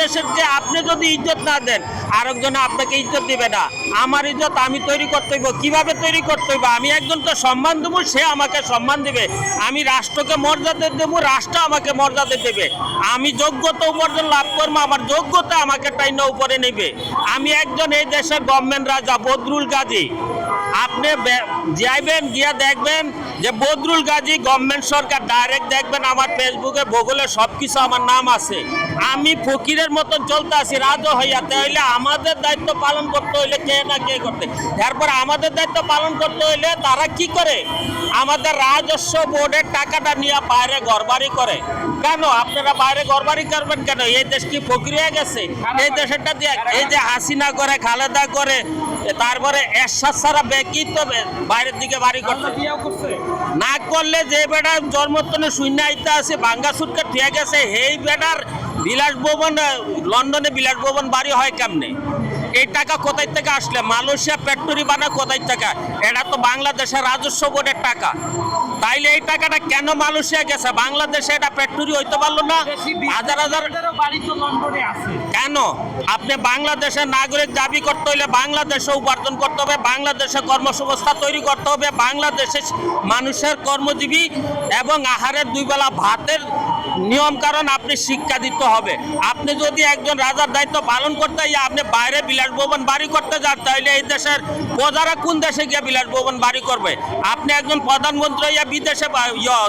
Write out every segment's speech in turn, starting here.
দেশের যে আপনি যদি ইজ্জত না দেন, আরেকজন আপনাকে ইজ্জত দিবে না। আমার ইজ্জত আমি তৈরি করতে হইব। কীভাবে তৈরি করতে হইব? আমি একজনকে সম্মান দেবো, সে আমাকে সম্মান দিবে। আমি রাষ্ট্রকে মর্যাদা দেবো, রাষ্ট্র আমাকে মর্যাদা দেবে। আমি যোগ্যতা উপার্জন লাভ করব, আমার যোগ্যতা আমাকে টাইন উপরে নেবে। আমি একজন এই দেশের গভর্নমেন্ট রাজা, বদরুল গাজী। আপনি যাইবেন, গিয়া দেখবেন যে বদরুল গাজী গভর্নমেন্ট সরকার ডাইরেক্ট দেখবেন আমার ফেসবুকে ভূগোলে সব কিছু আমার নাম আছে। আমি ফকিরের মতন চলতে আছি রাজা হইয়া তাহলে আমাদের দায়িত্ব পালন করতে হইলে কে না কে করতে। তারপর আমাদের দায়িত্ব পালন করতে হইলে তারা কি করে? আমাদের রাজস্ব বোর্ডের টাকাটা নিয়ে বাইরে ঘরবাড়ি করে। কেন? আপনারা বাইরে ঘরবাড়ি করবেন কেন? এই দেশ কি ফকির হয়ে গেছে? এই দেশেরটা দিয়ে এই যে হাসিনা করে, খালেদা করে, তারপরে এরশাদ ছাড়া বেকি তো বাইরের দিকে বাড়ি করছে। না করলে যে বেটার জন্মতনে শূন্য আইতে আছে, বাঙ্গা সুটকে ঠিয়া গেছে, সেই বেটার বিলাসভবন, লন্ডনে বিলাসভবন বাড়ি হয় কেমনে? এই টাকা কোথায় থেকে আসলে? মালয়েশিয়া ফ্যাক্টরি বানায় কোথায় থেকে? এটা তো বাংলাদেশের রাজস্ব বোর্ডের টাকা। তাইলে এই টাকাটা কেন মালয়েশিয়া গেছে? বাংলাদেশে এটা ফ্যাক্টরি হইতে পারল না? হাজার হাজার কেন? আপনি বাংলাদেশের নাগরিক দাবি করতে হইলে বাংলাদেশে উপার্জন করতে হবে বাংলাদেশে কর্মসংস্থা তৈরি করতে হবে বাংলাদেশের মানুষের কর্মজীবী এবং আহারের দুই বেলা ভাতের নিয়ম কারণ আপনি শিক্ষা দিতে হবে। আপনি যদি একজন রাজার দায়িত্ব পালন করতে গিয়ে আপনি বাইরে বিলাসভবন বাড়ি করতে যান তাহলে এই দেশের প্রজারা কোন দেশে গিয়ে বিলাসভবন বাড়ি করবে? আপনি একজন প্রধানমন্ত্রী ইয়া বিদেশে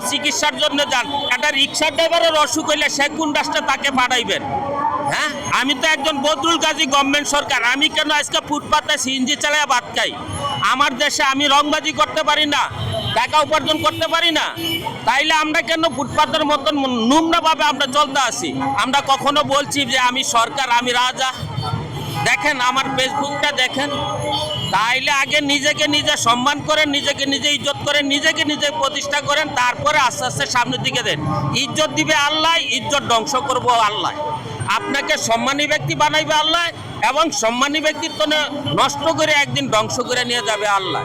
চিকিৎসার জন্য যান, একটা রিক্সা ড্রাইভারের অসুখ হইলে সে কোন রাষ্ট্রে তাকে পাঠাইবেন? হ্যাঁ? আমি তো একজন বদরুল গাজী গভর্নমেন্ট সরকার, আমি কেন আজকে ফুটপাতে সিএনজি চালায় ভাত খাই? আমার দেশে আমি রংবাজি করতে পারি না। টাকা উপার্জন করতে পারি না, তাইলে আমরা কেন ফুটপাতের মতন নোংরাভাবে আমরা চলতে আসি? আমরা কখনো বলছি যে আমি সরকার, আমি রাজা। দেখেন আমার ফেসবুকটা দেখেন। তাইলে আগে নিজেকে নিজে সম্মান করেন, নিজেকে নিজে ইজ্জত করেন, নিজেকে নিজে প্রতিষ্ঠা করেন, তারপরে আস্তে আস্তে সামনের দিকে দেন। ইজ্জত দিবে আল্লাহ, ইজ্জত ধ্বংস করব আল্লাহ। আপনাকে সম্মানী ব্যক্তি বানাইবে আল্লাহ এবং সম্মানী ব্যক্তিত্ব নষ্ট করে একদিন ধ্বংস করে নিয়ে যাবে আল্লাহ।